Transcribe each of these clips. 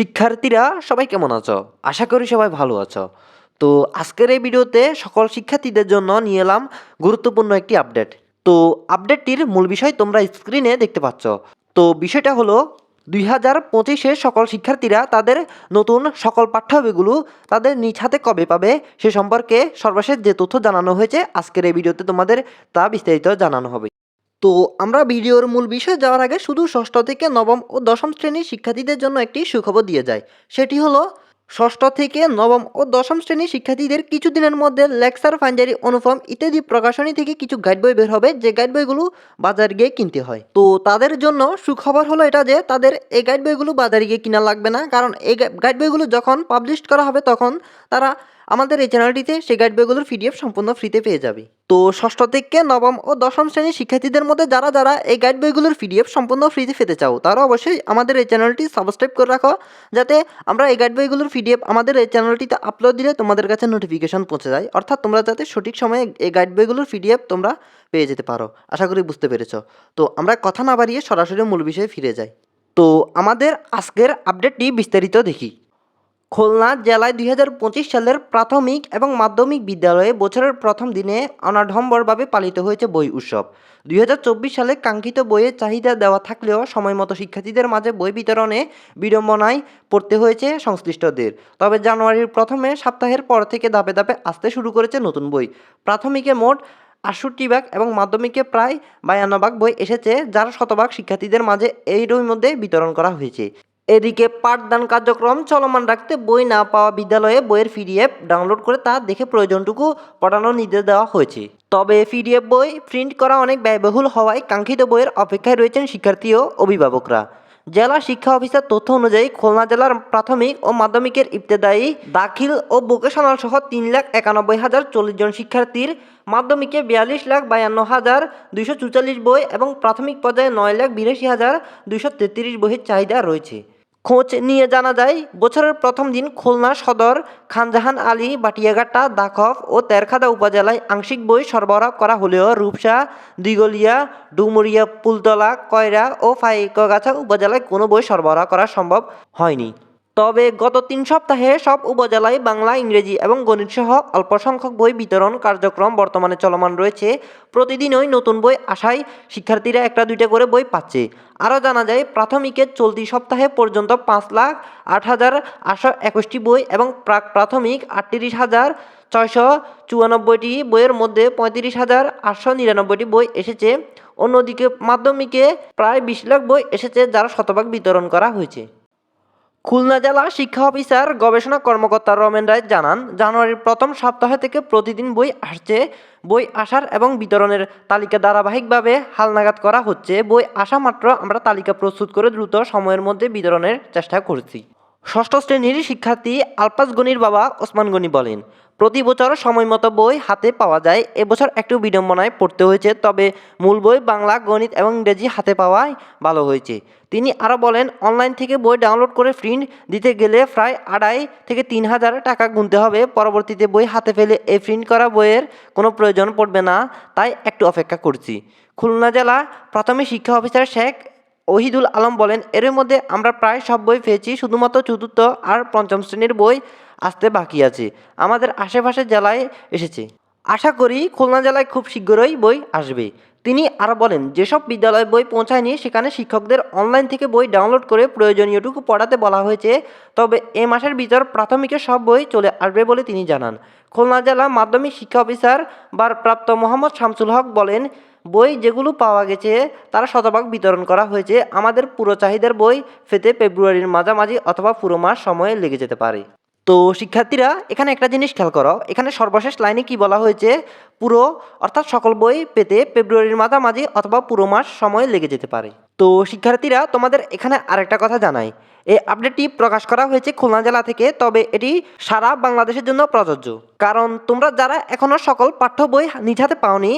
শিক্ষার্থীরা সবাই কেমন আছো? আশা করি সবাই ভালো আছো। তো আজকের এই ভিডিওতে সকল শিক্ষার্থীদের জন্য নিয়ে এলাম গুরুত্বপূর্ণ একটি আপডেট। তো আপডেটটির মূল বিষয় তোমরা স্ক্রিনে দেখতে পাচ্ছ। তো বিষয়টা হলো, দুই হাজার পঁচিশে সকল শিক্ষার্থীরা তাদের নতুন সকল পাঠ্যবইগুলো তাদের নিজ হাতে কবে পাবে সে সম্পর্কে সর্বশেষ যে তথ্য জানানো হয়েছে আজকের এই ভিডিওতে তোমাদের তা বিস্তারিত জানানো হবে। তো আমরা ভিডিওর মূল বিষয়ে যাওয়ার আগে শুধু ষষ্ঠ থেকে নবম ও দশম শ্রেণির শিক্ষার্থীদের জন্য একটি সুখবর দিয়ে যায় সেটি হলো, ষষ্ঠ থেকে নবম ও দশম শ্রেণির শিক্ষার্থীদের কিছুদিনের মধ্যে লেকচার ফাইন্ডারি অনুফর্ম ইত্যাদি প্রকাশনী থেকে কিছু গাইড বই বের হবে, যে গাইড বইগুলো বাজার গিয়ে কিনতে হয়। তো তাদের জন্য সুখবর হলো এটা যে, তাদের এই গাইড বইগুলো বাজারে গিয়ে কিনা লাগবে না, কারণ এই গাইড বইগুলো যখন পাবলিশ করা হবে তখন তারা আমাদের এই চ্যানেলটিতে সেই গাইড বইগুলোর পিডিএফ সম্পূর্ণ ফ্রিতে পেয়ে যাবে। তো ষষ্ঠ থেকে নবম ও দশম শ্রেণির শিক্ষার্থীদের মধ্যে যারা যারা এই গাইড বইগুলোর পিডিএফ সম্পূর্ণ ফ্রিতে পেতে চাও, তারা অবশ্যই আমাদের এই চ্যানেলটি সাবস্ক্রাইব করে রাখো, যাতে আমরা এই গাইড বইগুলোর পিডিএফ আমাদের এই চ্যানেলটিতে আপলোড দিলে তোমাদের কাছে নোটিফিকেশন পৌঁছে যায়, অর্থাৎ তোমরা যাতে সঠিক সময়ে এই গাইড বইগুলোর পিডিএফ তোমরা পেয়ে যেতে পারো। আশা করি বুঝতে পেরেছ। তো আমরা কথা না বাড়িয়ে সরাসরি মূল বিষয়ে ফিরে যাই। তো আমাদের আজকের আপডেটটি বিস্তারিত দেখি। খুলনা জেলায় দুই হাজার পঁচিশ সালের প্রাথমিক এবং মাধ্যমিক বিদ্যালয়ে বছরের প্রথম দিনে অনাঢম্বরভাবে পালিত হয়েছে বই উৎসব। দুই হাজার চব্বিশ সালে কাঙ্ক্ষিত বইয়ের চাহিদা দেওয়া থাকলেও সময়মতো শিক্ষার্থীদের মাঝে বই বিতরণে বিড়ম্বনায় পড়তে হয়েছে সংশ্লিষ্টদের। তবে জানুয়ারির প্রথমে সপ্তাহের পর থেকে ধাপে ধাপে আসতে শুরু করেছে নতুন বই। প্রাথমিকে মোট আটষট্টি ভাগ এবং মাধ্যমিকে প্রায় বায়ান্ন ভাগ বই এসেছে, যার শতভাগ শিক্ষার্থীদের মাঝে এরই মধ্যে বিতরণ করা হয়েছে। এদিকে পাঠদান কার্যক্রম চলমান রাখতে বই না পাওয়া বিদ্যালয়ে বইয়ের পিডিএফ ডাউনলোড করে তা দেখে প্রয়োজনটুকু পড়ানোর নির্দেশ দেওয়া হয়েছে। তবে পিডিএফ বই প্রিন্ট করা অনেক ব্যয়বহুল হওয়ায় কাঙ্ক্ষিত বইয়ের অপেক্ষায় রয়েছেন শিক্ষার্থী ও অভিভাবকরা। জেলা শিক্ষা অফিসার তথ্য অনুযায়ী খুলনা জেলার প্রাথমিক ও মাধ্যমিকের ইবতেদায়ী, দাখিল ও ভোকেশনাল সহ তিন লাখ একানব্বই হাজার চল্লিশ জন শিক্ষার্থীর মাধ্যমিকে বিয়াল্লিশ লাখ বায়ান্ন হাজার দুইশো চুচাল্লিশ বই এবং প্রাথমিক পর্যায়ে নয় লাখ বিরাশি হাজার দুইশো তেত্রিশ বইয়ের চাহিদা রয়েছে। খোঁজ নিয়ে জানা যায়, বছরের প্রথম দিন খুলনা সদর খানজাহান আলী বাটিয়াঘাটা, দাখফ ও তেরখাদা উপজেলায় আংশিক বই সরবরাহ করা হলেও রূপসা, দিগলিয়া, ডুমুরিয়া, পুলতলা, কয়রা ও ফাইকগাছা উপজেলায় কোনো বই সরবরাহ করা সম্ভব হয়নি। তবে গত তিন সপ্তাহে সব উপজেলায় বাংলা, ইংরেজি এবং গণিতসহ অল্প সংখ্যক বই বিতরণ কার্যক্রম বর্তমানে চলমান রয়েছে। প্রতিদিনই নতুন বই আসায় শিক্ষার্থীরা একটা দুইটা করে বই পাচ্ছে। আরও জানা যায়, প্রাথমিকের চলতি সপ্তাহে পর্যন্ত পাঁচ লাখ আট হাজার আটশো একুশটি বই এবং প্রাক প্রাথমিক আটত্রিশ হাজার ছয়শো চুয়ানব্বইটি বইয়ের মধ্যে পঁয়ত্রিশ হাজার আটশো নিরানব্বইটি বই এসেছে। অন্যদিকে মাধ্যমিকে প্রায় বিশ লাখ বই এসেছে, যারা শতভাগ বিতরণ করা হয়েছে। খুলনা জেলা শিক্ষা অফিসার, গবেষণা কর্মকর্তা রমেন রায় জানান, জানুয়ারির প্রথম সপ্তাহ থেকে প্রতিদিন বই আসছে। বই আসার এবং বিতরণের তালিকা ধারাবাহিকভাবে হালনাগাদ করা হচ্ছে। বই আসা মাত্র আমরা তালিকা প্রস্তুত করে দ্রুত সময়ের মধ্যে বিতরণের চেষ্টা করছি। ষষ্ঠ শ্রেণির শিক্ষার্থী আলপাস গনির বাবা ওসমান গনি বলেন, প্রতি বছর সময় মতো বই হাতে পাওয়া যায়। এবছর একটু বিড়ম্বনায় পড়তে হয়েছে, তবে মূল বই বাংলা, গণিত এবং ইংরেজি হাতে পাওয়ায় ভালো হয়েছে। তিনি আরও বলেন, অনলাইন থেকে বই ডাউনলোড করে প্রিন্ট দিতে গেলে প্রায় আড়াই থেকে তিন হাজার টাকা গুনতে হবে। পরবর্তীতে বই হাতে ফেলে এই প্রিন্ট করা বইয়ের কোনো প্রয়োজন পড়বে না। তাই একটু অপেক্ষা করছি। খুলনা জেলা প্রাথমিক শিক্ষা অফিসার শেখ ওহিদুল আলম বলেন, এর মধ্যে আমরা প্রায় সব বই পেয়েছি, শুধুমাত্র চতুর্থ আর পঞ্চম শ্রেণির বই আসতে বাকি আছে। আমাদের আশেপাশের জেলায় এসেছে। আশা করি খুলনা জেলায় খুব শীঘ্রই বই আসবে। তিনি আরও বলেন, যেসব বিদ্যালয়ে বই পৌঁছায়নি, সেখানে শিক্ষকদের অনলাইন থেকে বই ডাউনলোড করে প্রয়োজনীয়টুকু পড়াতে বলা হয়েছে। তবে এ মাসের ভিতর প্রাথমিকের সব বই চলে আসবে বলে তিনি জানান। খুলনা জেলা মাধ্যমিক শিক্ষা অফিসার ভারপ্রাপ্ত মোহাম্মদ শামসুল হক বলেন, বই যেগুলো পাওয়া গেছে, তারা শতভাগ বিতরণ করা হয়েছে। আমাদের পুরো চাহিদার বই পেতে ফেব্রুয়ারির মাঝামাঝি অথবা পুরো মাস সময়ে লেগে যেতে পারে। তো শিক্ষার্থীরা, এখানে একটা জিনিস খেয়াল করো। এখানে সর্বশেষ লাইনে কি বলা হয়েছে? পুরো, অর্থাৎ সকল বই পেতে ফেব্রুয়ারির মাঝামাঝি অথবা পুরো মাস সময় লেগে যেতে পারে। তো শিক্ষার্থীরা, তোমাদের এখানে আরেকটা কথা জানাই। এই আপডেটটি প্রকাশ করা হয়েছে খুলনা জেলা থেকে, তবে এটি সারা বাংলাদেশের জন্য প্রযোজ্য। কারণ তোমরা যারা এখনও সকল পাঠ্য বই নিজ হাতে পাওনি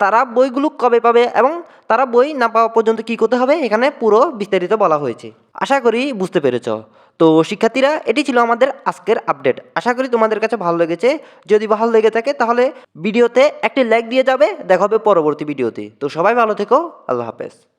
তারা বইগুলো কবে পাবে এবং তারা বই না পাওয়া পর্যন্ত কি করতে হবে? এখানে পুরো বিস্তারিত বলা হয়েছে। আশা করি বুঝতে পেরেছ। তো শিক্ষার্থীরা, এটি ছিল আমাদের আজকের আপডেট। আশা করি তোমাদের কাছে ভালো লেগেছে। যদি ভালো লেগে থাকে, তাহলে ভিডিওতে একটি লাইক দিয়ে যাবে। দেখা হবে পরবর্তী ভিডিওতে। তো সবাই ভালো থেকো। আল্লাহ হাফেজ।